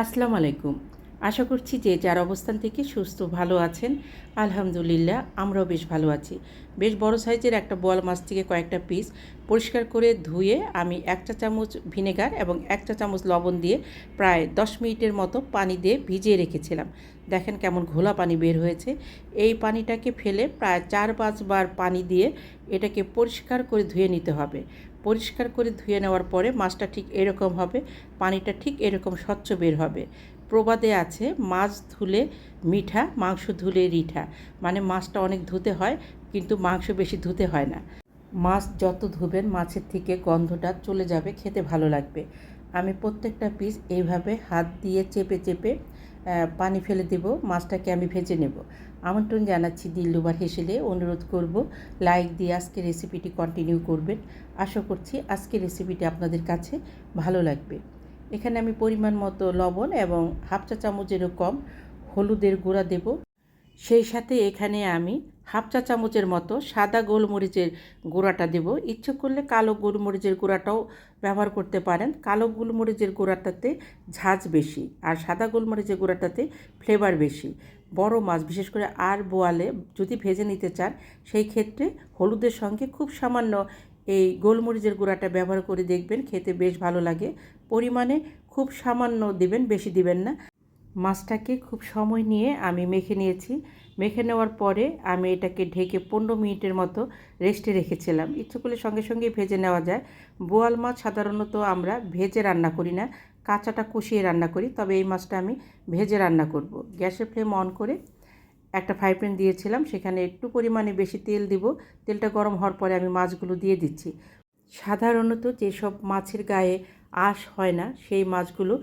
আসসালামু আলাইকুম। আশা করছি যে যার অবস্থান থেকে সুস্থ, ভালো আছেন। আলহামদুলিল্লাহ, আমরাও বেশ ভালো আছি। বেশ বড় সাইজের একটা বোয়াল মাছ থেকে কয়েকটা পিস পরিষ্কার করে ধুয়ে আমি এক চা চামচ ভিনেগার এবং এক চা চামচ লবণ দিয়ে প্রায় দশ মিনিটের মতো পানি দিয়ে ভিজিয়ে রেখেছিলাম। দেখেন কেমন ঘোলা পানি বের হয়েছে। এই পানিটাকে ফেলে প্রায় চার পাঁচবার পানি দিয়ে এটাকে পরিষ্কার করে ধুয়ে নিতে হবে। পরিষ্কার করে ধুয়ে নেওয়ার পরে মাছটা ঠিক এরকম হবে, পানিটা ঠিক এরকম স্বচ্ছ বের হবে। প্রবাদে আছে, মাছ ধুলে মিঠা, মাংস ধুলে রিঠা। মানে মাছটা অনেক ধুতে হয়, কিন্তু মাংস বেশি ধুতে হয় না। মাছ যত ধুবেন, মাছের থেকে গন্ধটা চলে যাবে, খেতে ভালো লাগবে। আমি প্রত্যেকটা পিস এইভাবে হাত দিয়ে চেপে চেপে পানি ফেলে দেব, মাছটাকে আমি ভেজে নেব। আমন্ত্রণ জানাচ্ছি দিল্লুবার হেসেলে, অনুরোধ করব লাইক দিয়ে আজকে রেসিপিটি কন্টিনিউ করবেন। আশা করছি আজকে রেসিপিটি আপনাদের কাছে ভালো লাগবে। এখানে আমি পরিমাণ মতো লবণ এবং হাফ চা চামচেরও কম হলুদের গুঁড়া দেব। সেই সাথে এখানে আমি হাফ চা চামচের মতো সাদা গোলমরিচের গুঁড়াটা দেব। ইচ্ছে করলে কালো গোলমরিচের গুঁড়াটাও ব্যবহার করতে পারেন। কালো গোলমরিচের গুঁড়াটাতে ঝাঁজ বেশি আর সাদা গোলমরিচের গুঁড়াটাতে ফ্লেভার বেশি। বড় মাছ, বিশেষ করে আর বোয়ালে যদি ভেজে নিতে চান, সেই ক্ষেত্রে হলুদের সঙ্গে খুব সামান্য এই গোলমরিচের গুঁড়াটা ব্যবহার করে দেখবেন, খেতে বেশ ভালো লাগে। পরিমাণে খুব সামান্য দিবেন, বেশি দিবেন না। মাছটাকে খুব সময় নিয়ে আমি মেখে নিয়েছি। মেখে নেওয়ার পরে আমি এটাকে ঢেকে পনেরো মিনিটের মতো রেস্টে রেখেছিলাম। ইচ্ছে করলে সঙ্গে সঙ্গে ভেজে নেওয়া যায়। বোয়াল মাছ সাধারণত আমরা ভেজে রান্না করি না, কাঁচাটা কষিয়ে রান্না করি, তবে এই মাছটা আমি ভেজে রান্না করব। গ্যাসের ফ্লেম অন করে একটা ফ্রাই প্যান দিয়েছিলাম, সেখানে একটু পরিমাণে বেশি তেল দিব। তেলটা গরম হওয়ার পরে আমি মাছগুলো দিয়ে দিচ্ছি। সাধারণত যেসব মাছের গায়ে আঁশ হয় না, সেই মাছগুলো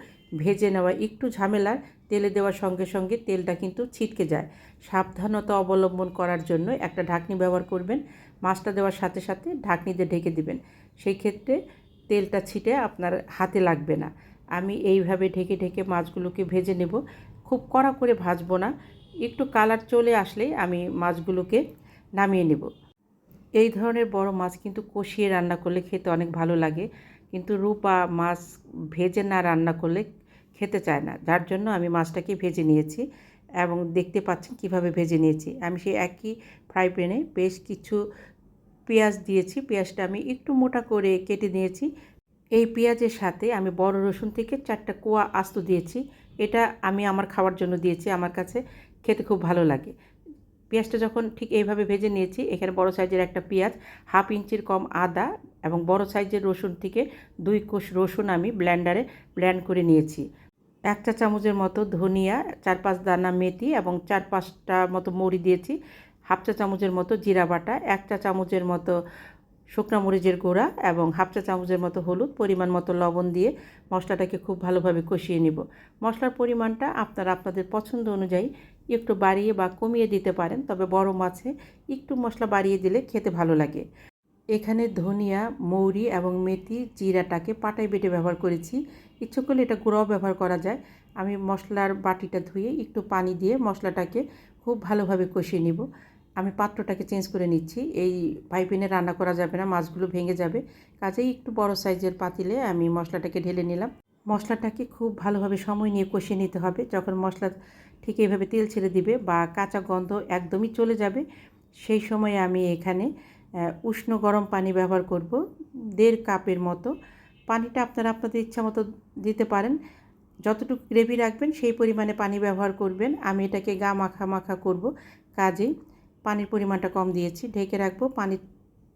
ভেজে নেওয়া একটু ঝামেলার তেলে দেওয়ার সঙ্গে সঙ্গে তেলটা কিন্তু ছিটকে যায়। সাবধানতা অবলম্বন করার জন্য একটা ঢাকনি ব্যবহার করবেন। মাছটা দেওয়ার সাথে সাথে ঢাকনি দিয়ে ঢেকে দিবেন। সেই ক্ষেত্রে তেলটা ছিটে আপনার হাতে লাগবে না। আমি এইভাবে ঢেকে ঢেকে মাছগুলোকে ভেজে নেব। খুব কড়া করে ভাজবো না। একটু কালার চলে আসলেই আমি মাছগুলোকে নামিয়ে নেব। এই ধরনের বড় মাছ কিন্তু কষিয়ে রান্না করলে খেতে অনেক ভালো লাগে। কিন্তু রূপা মাছ ভেজে না রান্না করলে খেতে চায় না। যার জন্য আমি মাছটাকে ভেজে নিয়েছি এবং দেখতে পাচ্ছেন কীভাবে ভেজে নিয়েছি। আমি সেই একই ফ্রাই প্যানে বেশ কিছু পেঁয়াজ দিয়েছি। পেঁয়াজটা আমি একটু মোটা করে কেটে নিয়েছি। এই পেঁয়াজের সাথে আমি বড় রসুন থেকে চারটা কোয়া আস্ত দিয়েছি। এটা আমি আমার খাওয়ার জন্য দিয়েছি, আমার কাছে খেতে খুব ভালো লাগে। পেঁয়াজটা যখন ঠিক এইভাবে ভেজে নিয়েছি, এখানে বড় সাইজের একটা পেঁয়াজ, হাফ ইঞ্চির কম আদা এবং বড় সাইজের রসুন থেকে দুই কোষ রসুন আমি ব্ল্যান্ডারে ব্ল্যান্ড করে নিয়েছি। এক চা চামচের মতো ধনিয়া, চার পাঁচ দানা মেথি এবং চার পাঁচটা মতো মরি দিয়েছি, হাফ চা চামচের মতো জিরা বাটা, এক চা চামচের মতো শুকনো মরিচের গুঁড়া এবং হাফ চা চামচের মতো হলুদ পরিমাণ মতো লবণ দিয়ে মশলাটাকে খুব ভালোভাবে কষিয়ে নিব। মশলার পরিমাণটা আপনারা আপনাদের পছন্দ অনুযায়ী একটু বাড়িয়ে বা কমিয়ে দিতে পারেন, তবে বড় মাছে একটু মশলা বাড়িয়ে দিলে খেতে ভালো লাগে। এখানে ধনিয়া, মৌরি এবং মেথি জিরাটাকে পাটায় বেটে ব্যবহার করেছি। ইচ্ছে করলে এটা গুঁড়াও ব্যবহার করা যায়। আমি মশলার বাটিটা ধুয়ে একটু পানি দিয়ে মশলাটাকে খুব ভালোভাবে কষিয়ে নিব। আমি পাত্রটাকে চেঞ্জ করে নিচ্ছি। এই পাইপিনে রান্না করা যাবে না, মাছগুলো ভেঙে যাবে। কাজেই একটু বড় সাইজের পাতিলে আমি মশলাটাকে ঢেলে নিলাম। মশলাটাকে খুব ভালোভাবে সময় নিয়ে কষিয়ে নিতে হবে। যখন মশলা ঠিক এইভাবে তেল ছেড়ে দিবে বা কাঁচা গন্ধ একদমই চলে যাবে, সেই সময় আমি এখানে উষ্ণ গরম পানি ব্যবহার করব। দেড় কাপের মতো। পানিটা আপনারা আপনাদের ইচ্ছা মতো দিতে পারেন। যতটুকু গ্রেভি রাখবেন সেই পরিমাণে পানি ব্যবহার করবেন। আমি এটাকে গা মাখা মাখা করব। কাজেই পানির পরিমাণটা কম দিয়েছি, ঢেকে রাখব। পানি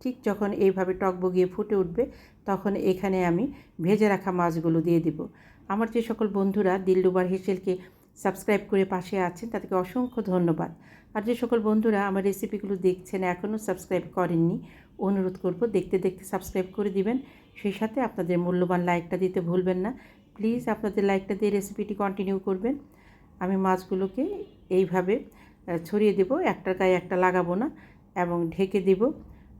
ঠিক যখন এইভাবে টকবগিয়ে ফুটে উঠবে, তখন এখানে আমি ভেজে রাখা মাছগুলো দিয়ে দিব। আমার যে সকল বন্ধুরা দিল্লুবার হেসেলকে সাবস্ক্রাইব করে পাশে আছেন, তাদেরকে অসংখ্য ধন্যবাদ। আর যে সকল বন্ধুরা আমার রেসিপিগুলো দেখছেন, এখনও সাবস্ক্রাইব করেননি, অনুরোধ করব দেখতে দেখতে সাবস্ক্রাইব করে দিবেন। সেই সাথে আপনাদের মূল্যবান লাইকটা দিতে ভুলবেন না। প্লিজ আপনাদের লাইকটা দিয়ে রেসিপিটি কন্টিনিউ করবেন। আমি মাছগুলোকে এইভাবে ছড়িয়ে দেব, একটার গায়ে একটা লাগাবো না এবং ঢেকে দেব।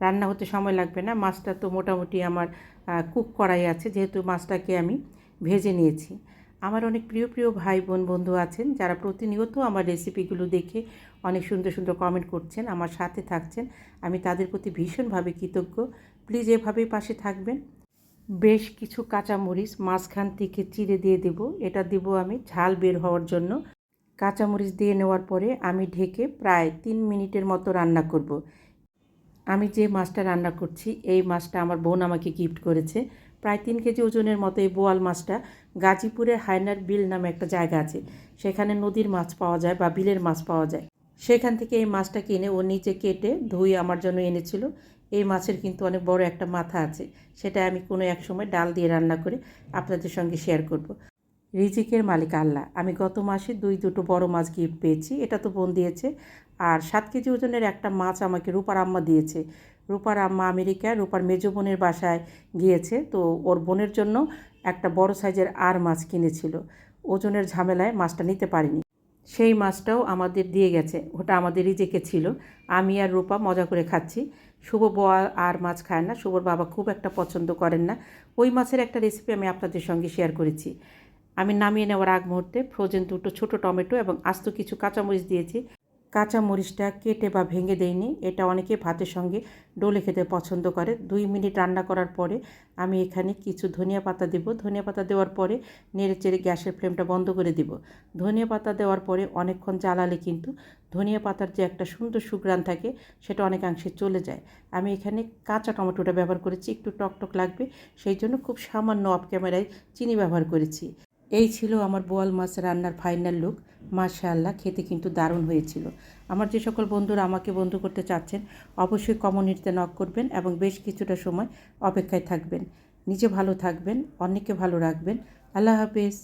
রান্না হতে সময় লাগবে না, মাছটা তো মোটামুটি আমার কুক করাই আছে, যেহেতু মাছটাকে আমি ভেজে নিয়েছি। আমার অনেক প্রিয় প্রিয় ভাই বোন বন্ধু আছেন, যারা প্রতিনিয়ত আমার রেসিপিগুলো দেখে অনেক সুন্দর সুন্দর কমেন্ট করছেন, আমার সাথে থাকছেন। আমি তাদের প্রতি ভীষণভাবে কৃতজ্ঞ। প্লিজ এভাবেই পাশে থাকবেন। বেশ কিছু কাঁচামরিচ মাঝখান থেকে চিড়ে দিয়ে দেব। এটা দেব আমি ঝাল বের হওয়ার জন্য। কাঁচামরিচ দিয়ে নেওয়ার পরে আমি ঢেকে প্রায় তিন মিনিটের মতো রান্না করব। আমি যে মাছটা রান্না করছি, এই মাছটা আমার বোন আমাকে গিফট করেছে। প্রায় তিন কেজি ওজনের মতো এই বোয়াল মাছটা গাজীপুরের হায়নার বিল নামে একটা জায়গা আছে। সেখানে নদীর মাছ পাওয়া যায় বা বিলের মাছ পাওয়া যায়। সেখান থেকে এই মাছটা কিনে ও নিচে কেটে ধুয়ে আমার জন্য এনেছিল। এই মাছের কিন্তু অনেক বড় একটা মাথা আছে। সেটা আমি কোনো এক সময় ডাল দিয়ে রান্না করে আপনাদের সঙ্গে শেয়ার করব। রিজিকের মালিক আল্লাহ। আমি গত মাসে দুই দুটো বড় মাছ গিফট পেয়েছি, এটা তো বোন দিয়েছে। আর সাত কেজি ওজনের একটা মাছ আমাকে রূপার আম্মা দিয়েছে। রূপার আম্মা আমেরিকা রূপার মেজো বোনের বাসায় গিয়েছে। তো ওর বোনের জন্য একটা বড় সাইজের আর মাছ কিনেছিল। ওজনের ঝামেলায় মাছটা নিতে পারিনি। সেই মাছটাও আমাদের দিয়ে গেছে। ওটা আমাদের রিজেকে ছিল। আমি আর রূপা মজা করে খাচ্ছি। শুভ বয়া আর মাছ খায় না। শুভর বাবা খুব একটা পছন্দ করেন না। ওই মাছের একটা রেসিপি আমি আপনাদের সঙ্গে শেয়ার করেছি। আমি নামিয়ে নেওয়ার আগ মুহূর্তে ফ্রোজেন দুটো ছোটো টমেটো এবং আস্ত কিছু কাঁচামরিচ দিয়েছি। কাঁচা মরিচটা কেটে বা ভেঙে দেয়নি এটা অনেকে ভাতের সঙ্গে ডলে খেতে পছন্দ করে। দুই মিনিট রান্না করার পরে আমি এখানে কিছু ধনিয়া পাতা দেব। ধনিয়া পাতা দেওয়ার পরে নেড়ে চেড়ে গ্যাসের ফ্লেমটা বন্ধ করে দিব। ধনিয়া পাতা দেওয়ার পরে অনেকক্ষণ জ্বালালে কিন্তু ধনিয়া পাতার যে একটা সুন্দর সুগ্রান থাকে, সেটা অনেকাংশে চলে যায়। আমি এখানে কাঁচা টমেটোটা ব্যবহার করেছি, একটু টকটক লাগবে, সেই জন্য খুব সামান্য অফ ক্যামেরায় চিনি ব্যবহার করেছি। এই ছিল আমার বোয়াল মাছ রান্নার ফাইনাল লুক মাশাআল্লাহ, খেতে কিন্তু দারুণ হয়েছিল। আমার যে সকল বন্ধুরা আমাকে বন্ধু করতে চাচ্ছেন, অবশ্যই কমিউনিটিতে নক করবেন এবং বেশ কিছুটা সময় অপেক্ষায় থাকবেন। নিজে ভালো থাকবেন অনেককে ভালো রাখবেন। আল্লাহ হাফেজ।